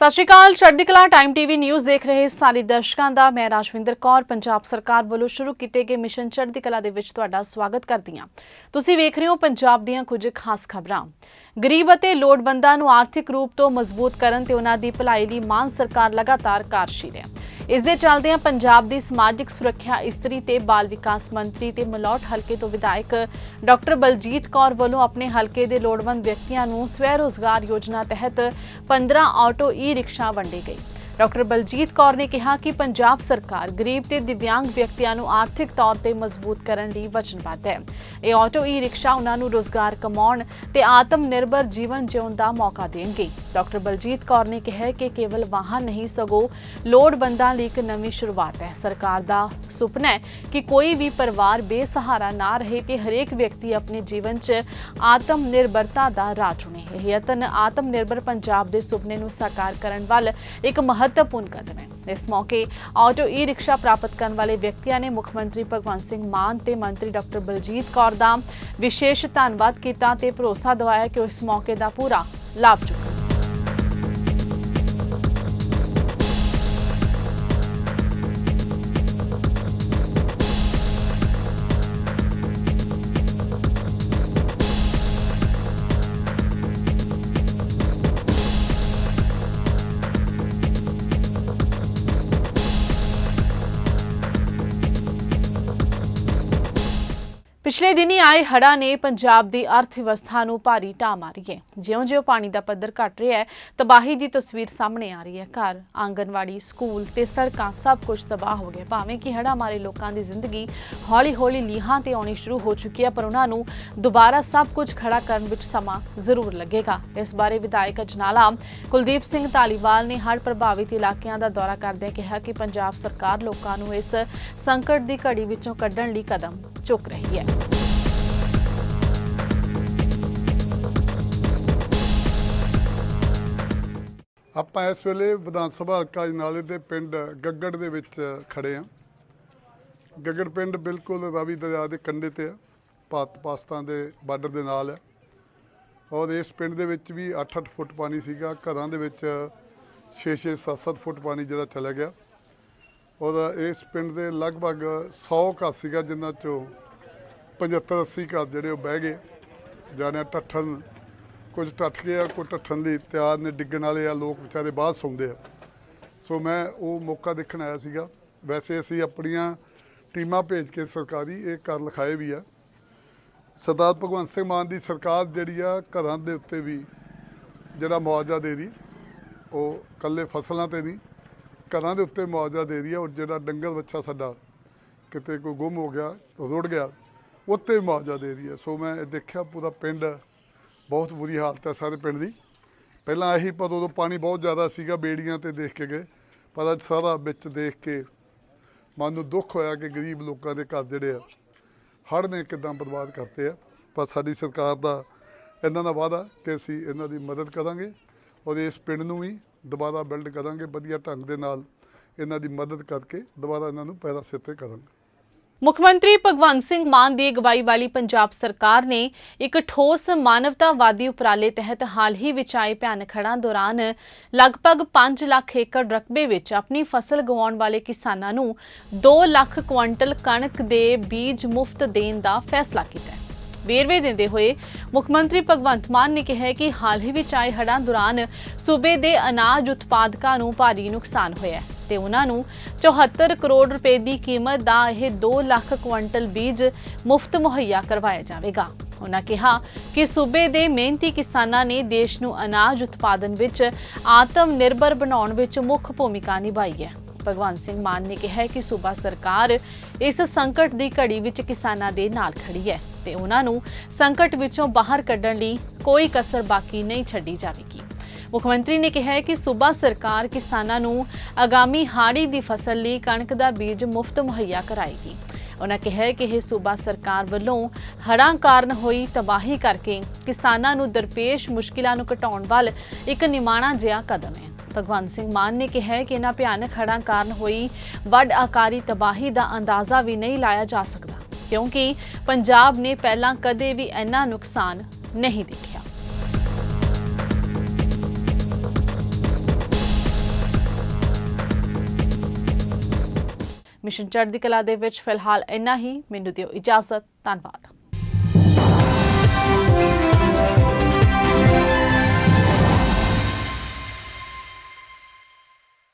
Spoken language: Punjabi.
ਸਤਿ ਸ਼੍ਰੀ ਅਕਾਲ, ਚੜ੍ਹਦੀ ਕਲਾ ਟਾਈਮ ਟੀਵੀ ਨਿਊਜ਼ ਦੇਖ ਰਹੇ ਸਾਰੇ ਦਰਸ਼ਕਾਂ ਦਾ। ਮੈਂ ਰਾਜਵਿੰਦਰ ਕੌਰ, ਪੰਜਾਬ ਸਰਕਾਰ ਵੱਲੋਂ ਸ਼ੁਰੂ ਕੀਤੇ ਗਏ ਮਿਸ਼ਨ ਚੜ੍ਹਦੀ ਕਲਾ ਦੇ ਵਿੱਚ ਤੁਹਾਡਾ ਸਵਾਗਤ ਕਰਦੀ ਹਾਂ। ਤੁਸੀਂ ਵੇਖ ਰਹੇ ਹੋ ਪੰਜਾਬ ਦੀਆਂ ਕੁਝ ਖਾਸ ਖਬਰਾਂ। ਗਰੀਬ ਅਤੇ ਲੋੜਵੰਦਾਂ ਨੂੰ ਆਰਥਿਕ ਰੂਪ ਤੋਂ ਮਜ਼ਬੂਤ ਕਰਨ ਤੇ ਉਹਨਾਂ ਦੀ ਭਲਾਈ ਲਈ ਮਾਨ ਸਰਕਾਰ ਲਗਾਤਾਰ ਕਾਰਜਸ਼ੀਲ ਹੈ। ਇਸ ਦੇ ਚੱਲਦਿਆਂ ਪੰਜਾਬ ਦੀ ਸਮਾਜਿਕ ਸੁਰੱਖਿਆ ਇਸਤਰੀ ਤੇ ਬਾਲ ਵਿਕਾਸ ਮੰਤਰੀ ਤੇ ਮਲੌਟ ਹਲਕੇ ਤੋਂ ਵਿਧਾਇਕ ਡਾਕਟਰ ਬਲਜੀਤ ਕੌਰ ਵੱਲੋਂ ਆਪਣੇ ਹਲਕੇ ਦੇ ਲੋੜਵੰਦ ਵਿਅਕਤੀਆਂ ਨੂੰ ਸਵੈ ਰੋਜ਼ਗਾਰ ਯੋਜਨਾ ਤਹਿਤ 15 ਆਟੋ ਈ ਰਿਕਸ਼ਾ ਵੰਡੇ ਗਏ। ਡਾਕਟਰ ਬਲਜੀਤ ਕੌਰ ਨੇ ਕਿਹਾ ਕਿ ਪੰਜਾਬ ਸਰਕਾਰ ਗਰੀਬ ਤੇ ਦਿਵਿਆਂਗ ਵਿਅਕਤੀਆਂ ਨੂੰ ਆਰਥਿਕ ਤੌਰ ਤੇ ਮਜ਼ਬੂਤ ਕਰਨ ਲਈ ਵਚਨਬੱਧ ਹੈ। ਇਹ ਆਟੋ ਈ ਰਿਕਸ਼ਾ ਉਹਨਾਂ ਨੂੰ ਰੋਜ਼ਗਾਰ ਕਮਾਉਣ ਤੇ ਆਤਮ ਨਿਰਭਰ ਜੀਵਨ ਜਿਉਣ ਦਾ ਮੌਕਾ ਦੇਣਗੇ। ਡਾਕਟਰ ਬਲਜੀਤ ਕੌਰ ਨੇ ਕਿਹਾ ਕਿ ਕੇਵਲ ਵਾਹਨ ਨਹੀਂ, ਸਗੋਂ ਲੋੜਵੰਦਾਂ ਲਈ ਇੱਕ ਨਵੀਂ ਸ਼ੁਰੂਆਤ ਹੈ। ਸਰਕਾਰ ਦਾ ਸੁਪਨਾ ਹੈ ਕਿ ਕੋਈ ਵੀ ਪਰਿਵਾਰ ਬੇਸਹਾਰਾ ਨਾ ਰਹੇ ਤੇ ਹਰੇਕ ਵਿਅਕਤੀ ਆਪਣੇ ਜੀਵਨ 'ਚ ਆਤਮ ਨਿਰਭਰਤਾ ਦਾ ਰਾਹ ਚੁਣੇ। ਇਹ ਯਤਨ ਆਤਮ ਨਿਰਭਰ ਪੰਜਾਬ ਦੇ ਸੁਪਨੇ ਨੂੰ ਸਾਕਾਰ ਕਰਨ ਵੱਲ ਇੱਕ ਮਹੱਤ ਕਦਮ ਹੈ ਇਸ ਮੌਕੇ ਆਟੋ ਈ ਰਿਕਸ਼ਾ ਪ੍ਰਾਪਤ ਕਰਨ ਵਾਲੇ ਵਿਅਕਤੀਆਂ ਨੇ ਮੁੱਖ ਮੰਤਰੀ ਭਗਵੰਤ ਸਿੰਘ ਮਾਨ ਤੇ ਮੰਤਰੀ ਡਾਕਟਰ ਬਲਜੀਤ ਕੌਰ ਦਾ ਵਿਸ਼ੇਸ਼ ਧੰਨਵਾਦ ਕੀਤਾ ਤੇ ਭਰੋਸਾ ਦਿਵਾਇਆ ਕਿ ਉਹ ਇਸ ਮੌਕੇ ਦਾ ਪੂਰਾ ਲਾਭ ਚੁੱਕਣ ਪਿਛਲੇ ਦਿਨੀ ਆਏ ਹੜ੍ਹਾਂ ਨੇ ਪੰਜਾਬ ਦੀ ਅਰਥ ਵਿਵਸਥਾ ਨੂੰ ਭਾਰੀ ਢਾਹ ਮਾਰੀ ਹੈ। ਜਿਉਂ-ਜਿਉਂ ਪਾਣੀ ਦਾ ਪੱਧਰ ਘਟ ਰਿਹਾ ਹੈ, ਤਬਾਹੀ ਦੀ ਤਸਵੀਰ ਸਾਹਮਣੇ ਆ ਰਹੀ ਹੈ। ਘਰ, ਆਂਗਨਵਾੜੀ, ਸਕੂਲ ਤੇ ਸੜਕਾਂ ਸਭ ਕੁਝ ਤਬਾਹ ਹੋ ਗਿਆ। ਭਾਵੇਂ ਕਿ ਹੜ੍ਹਾਂ ਮਾਰੇ ਲੋਕਾਂ ਦੀ ਜ਼ਿੰਦਗੀ ਹੌਲੀ-ਹੌਲੀ ਲੀਹਾਂ ਤੇ ਆਉਣੀ ਸ਼ੁਰੂ ਹੋ ਚੁੱਕੀ ਹੈ, ਪਰ ਉਹਨਾਂ ਨੂੰ ਦੁਬਾਰਾ ਸਭ ਕੁਝ ਖੜਾ ਕਰਨ ਵਿੱਚ ਸਮਾਂ ਜ਼ਰੂਰ ਲੱਗੇਗਾ। ਇਸ ਬਾਰੇ ਵਿਧਾਇਕ ਅਜਨਾਲਾ ਕੁਲਦੀਪ ਸਿੰਘ ਧਾਲੀਵਾਲ ਨੇ ਹੜ੍ਹ ਪ੍ਰਭਾਵਿਤ ਇਲਾਕਿਆਂ ਦਾ ਦੌਰਾ ਕਰਦਿਆਂ ਕਿਹਾ ਕਿ ਪੰਜਾਬ ਸਰਕਾਰ ਲੋਕਾਂ ਨੂੰ ਇਸ ਸੰਕਟ ਦੀ ਘੜੀ ਵਿੱਚੋਂ ਕੱਢਣ ਲਈ ਕਦਮ ਚੁੱਕ ਰਹੀ ਹੈ ਆਪਾਂ ਇਸ ਵੇਲੇ ਵਿਧਾਨ ਸਭਾ ਹਲਕਾ ਅਜਨਾਲੇ ਦੇ ਪਿੰਡ ਗੱਗੜ ਦੇ ਵਿੱਚ ਖੜੇ ਆ ਗੱਗੜ ਪਿੰਡ ਬਿਲਕੁਲ ਰਾਵੀ ਦਰਿਆ ਦੇ ਕੰਢੇ ਤੇ ਆ, ਭਾਰਤ ਪਾਕਿਸਤਾਨ ਦੇ ਬਾਰਡਰ ਦੇ ਨਾਲ ਹੈ ਔਰ ਇਸ ਪਿੰਡ ਦੇ ਵਿੱਚ ਵੀ 8-8 ਫੁੱਟ ਪਾਣੀ ਸੀਗਾ, ਘਰਾਂ ਦੇ ਵਿੱਚ 6-6 7-7 ਫੁੱਟ ਪਾਣੀ ਜਿਹੜਾ ਚਲਾ ਗਿਆ। ਔਰ ਇਸ ਪਿੰਡ ਦੇ ਲਗਭਗ 100 ਘਰ ਸੀਗਾ, ਜਿਨ੍ਹਾਂ ਚੋਂ 75-80 ਘਰ ਜਿਹੜੇ ਉਹ ਬਹਿ ਗਏ। ਜਾਣਿਆ ਟੱਠਣ, ਕੁਝ ਟੱਟ ਗਏ ਆ, ਕੁਝ ਟੱਠਣ ਲਈ ਤਿਆਰ ਨੇ, ਡਿੱਗਣ ਵਾਲੇ ਆ, ਲੋਕ ਵਿਚਾਰੇ ਬਾਹਰ ਸੌਂਦੇ ਆ। ਸੋ ਮੈਂ ਉਹ ਮੌਕਾ ਦੇਖਣ ਆਇਆ ਸੀਗਾ। ਵੈਸੇ ਅਸੀਂ ਆਪਣੀਆਂ ਟੀਮਾਂ ਭੇਜ ਕੇ ਸਰਕਾਰੀ ਇਹ ਕਰ ਲਿਖਾਏ ਵੀ ਆ। ਸਰਦਾਰ ਭਗਵੰਤ ਸਿੰਘ ਮਾਨ ਦੀ ਸਰਕਾਰ ਜਿਹੜੀ ਆ, ਘਰਾਂ ਦੇ ਉੱਤੇ ਵੀ ਜਿਹੜਾ ਮੁਆਵਜ਼ਾ ਦੇ ਦੀ ਉਹ ਕੱਲੇ ਫਸਲਾਂ ਤੇ ਨਹੀਂ ਘਰਾਂ ਦੇ ਉੱਤੇ ਮੁਆਵਜ਼ਾ ਦੇ ਰਹੀ ਹੈ ਔਰ ਜਿਹੜਾ ਡੰਗਰ ਬੱਚਾ ਸਾਡਾ ਕਿਤੇ ਕੋਈ ਗੁੰਮ ਹੋ ਗਿਆ, ਰੁੜ ਗਿਆ, ਉੱਤੇ ਮੁਆਵਜ਼ਾ ਦੇ ਰਹੀ ਹੈ। ਸੋ ਮੈਂ ਇਹ ਦੇਖਿਆ ਪੂਰਾ ਪਿੰਡ ਬਹੁਤ ਬੁਰੀ ਹਾਲਤ ਹੈ ਸਾਰੇ ਪਿੰਡ ਦੀ। ਪਹਿਲਾਂ ਇਹੀ ਪਰ ਉਦੋਂ ਪਾਣੀ ਬਹੁਤ ਜ਼ਿਆਦਾ ਸੀਗਾ ਬੇੜੀਆਂ ਤੇ ਦੇਖ ਕੇ ਗਏ, ਪਰ ਅੱਜ ਸਾਰਾ ਵਿੱਚ ਦੇਖ ਕੇ ਮਨ ਨੂੰ ਦੁੱਖ ਹੋਇਆ ਕਿ ਗਰੀਬ ਲੋਕਾਂ ਦੇ ਘਰ ਜਿਹੜੇ ਆ, ਹੜ੍ਹ ਨੇ ਕਿਦਾਂ ਬਰਬਾਦ ਕਰਤੇ ਆ। ਪਰ ਸਾਡੀ ਸਰਕਾਰ ਦਾ ਇਹਨਾਂ ਦਾ ਵਾਅਦਾ ਕਿ ਅਸੀਂ ਇਹਨਾਂ ਦੀ ਮਦਦ ਕਰਾਂਗੇ ਔਰ ਇਸ ਪਿੰਡ ਨੂੰ ਵੀ ਦੁਬਾਰਾ ਬਿਲਡ ਕਰਾਂਗੇ ਵਧੀਆ ਢੰਗ ਦੇ ਨਾਲ, ਇਹਨਾਂ ਦੀ ਮਦਦ ਕਰਕੇ ਦੁਬਾਰਾ ਇਹਨਾਂ ਨੂੰ ਪੈਦਾ ਸਿਰ ਤੇ ਕਰਾਂਗੇ। ਮੁੱਖ ਮੰਤਰੀ ਭਗਵੰਤ ਸਿੰਘ ਮਾਨ ਦੀ ਅਗਵਾਈ ਵਾਲੀ ਪੰਜਾਬ ਸਰਕਾਰ ਨੇ ਇੱਕ ਠੋਸ ਮਾਨਵਤਾਵਾਦੀ ਉਪਰਾਲੇ ਤਹਿਤ ਹਾਲ ਹੀ ਵਿੱਚ ਆਏ ਭਿਆਨਕ ਹੜ੍ਹਾਂ ਦੌਰਾਨ ਲਗਭਗ 5 ਲੱਖ ਏਕੜ ਰਕਬੇ ਵਿੱਚ ਆਪਣੀ ਫਸਲ ਗਵਾਉਣ ਵਾਲੇ ਕਿਸਾਨਾਂ ਨੂੰ 2 ਲੱਖ ਕੁਇੰਟਲ ਕਣਕ ਦੇ ਬੀਜ ਮੁਫਤ ਦੇਣ ਦਾ ਫੈਸਲਾ ਕੀਤਾ ਹੈ। ਵੇਰਵੇ ਦਿੰਦੇ ਹੋਏ ਮੁੱਖ ਮੰਤਰੀ ਭਗਵੰਤ ਮਾਨ ਨੇ ਕਿਹਾ ਕਿ ਹਾਲ ਹੀ ਵਿੱਚ ਆਏ ਹੜ੍ਹਾਂ ਦੌਰਾਨ ਸੂਬੇ ਦੇ ਅਨਾਜ ਉਤਪਾਦਕਾਂ ਨੂੰ ਭਾਰੀ ਨੁਕਸਾਨ ਹੋਇਆ ਹੈ ਤੇ ਉਹਨਾਂ ਨੂੰ 74 ਕਰੋੜ ਰੁਪਏ ਦੀ ਕੀਮਤ ਦਾ ਇਹ 2 ਲੱਖ ਕੁਇੰਟਲ ਬੀਜ ਮੁਫਤ ਮੁਹੱਈਆ ਕਰਵਾਇਆ ਜਾਵੇਗਾ। ਉਹਨਾਂ ਕਿਹਾ ਕਿ ਸੂਬੇ ਦੇ ਮਿਹਨਤੀ ਕਿਸਾਨਾਂ ਨੇ ਦੇਸ਼ ਨੂੰ ਅਨਾਜ ਉਤਪਾਦਨ ਵਿੱਚ ਆਤਮ ਨਿਰਭਰ ਬਣਾਉਣ ਵਿੱਚ ਮੁੱਖ ਭੂਮਿਕਾ ਨਿਭਾਈ ਹੈ। ਭਗਵੰਤ ਸਿੰਘ ਮਾਨ ਨੇ ਕਿਹਾ ਕਿ ਸੂਬਾ ਸਰਕਾਰ ਇਸ ਸੰਕਟ ਦੀ ਘੜੀ ਵਿੱਚ ਕਿਸਾਨਾਂ ਦੇ ਨਾਲ ਖੜੀ ਹੈ ਤੇ ਉਹਨਾਂ ਨੂੰ ਸੰਕਟ ਵਿੱਚੋਂ ਬਾਹਰ ਕੱਢਣ ਲਈ ਕੋਈ ਕਸਰ ਬਾਕੀ ਨਹੀਂ ਛੱਡੀ ਜਾਵੇਗੀ। ਮੁੱਖ ਮੰਤਰੀ ਨੇ ਕਿਹਾ ਹੈ ਕਿ ਸੂਬਾ ਸਰਕਾਰ ਕਿਸਾਨਾਂ ਨੂੰ ਆਗਾਮੀ ਹਾੜੀ ਦੀ ਫਸਲ ਲਈ ਕਣਕ ਦਾ ਬੀਜ ਮੁਫਤ ਮੁਹੱਈਆ ਕਰਾਏਗੀ। ਉਹਨਾਂ ਕਿਹਾ ਕਿ ਇਹ ਸੂਬਾ ਸਰਕਾਰ ਵੱਲੋਂ ਹੜ੍ਹਾਂ ਕਾਰਨ ਹੋਈ ਤਬਾਹੀ ਕਰਕੇ ਕਿਸਾਨਾਂ ਨੂੰ ਦਰਪੇਸ਼ ਮੁਸ਼ਕਿਲਾਂ ਨੂੰ ਘਟਾਉਣ ਵੱਲ ਇੱਕ ਨਿਮਾਣਾ ਜਿਹਾ ਕਦਮ ਹੈ। ਭਗਵੰਤ ਸਿੰਘ ਮਾਨ ਨੇ ਕਿਹਾ ਕਿ ਇਹਨਾਂ ਭਿਆਨਕ ਹੜਾਂ ਕਾਰਨ ਹੋਈ ਵੱਡ ਆਕਾਰੀ ਤਬਾਹੀ ਦਾ ਅੰਦਾਜ਼ਾ ਵੀ ਨਹੀਂ ਲਾਇਆ ਜਾ ਸਕਦਾ, ਕਿਉਂਕਿ ਪੰਜਾਬ ਨੇ ਪਹਿਲਾਂ ਕਦੇ ਵੀ ਇੰਨਾ ਨੁਕਸਾਨ ਨਹੀਂ ਦੇਖਿਆ। ਮਿਸ਼ਨ ਚੜ੍ਹਦੀ ਕਲਾ ਦੇ ਵਿੱਚ ਫਿਲਹਾਲ ਇੰਨਾ ਹੀ, ਮੈਨੂੰ ਦਿਓ ਇਜਾਜ਼ਤ, ਧੰਨਵਾਦ।